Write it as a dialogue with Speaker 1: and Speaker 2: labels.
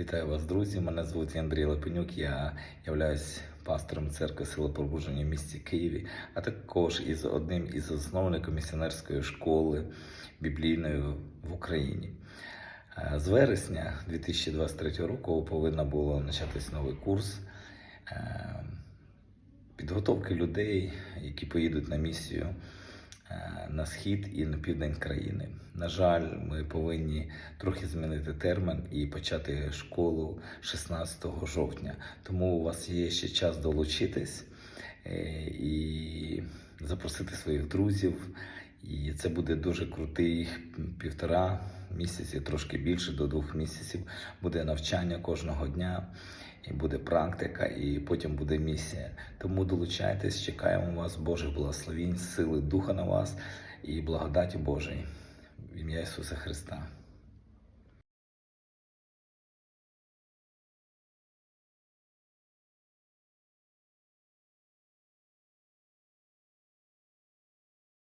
Speaker 1: Вітаю вас, друзі. Мене звуть Андрій Лапенюк. Я являюсь пастором церкви Сила Пробудження в місті Києві, а також із одним із засновників місіонерської школи біблійної в Україні. Е, З вересня 2023 року повинна була початись новий курс е, підготовки людей, які поїдуть на місію на схід і на південь країни. На жаль, ми повинні трохи змінити термін і почати школу 16 жовтня. Тому у вас є ще час долучитись е, і запросити своїх друзів. І це буде дуже крутий півтора місяці, трошки більше до двох місяців. Буде навчання кожного дня, і буде практика, і потім буде місія. Тому долучайтесь, чекаємо вас, Божих благословінь, сили Духа на вас і благодаті Божої. В ім'я Ісуса Христа.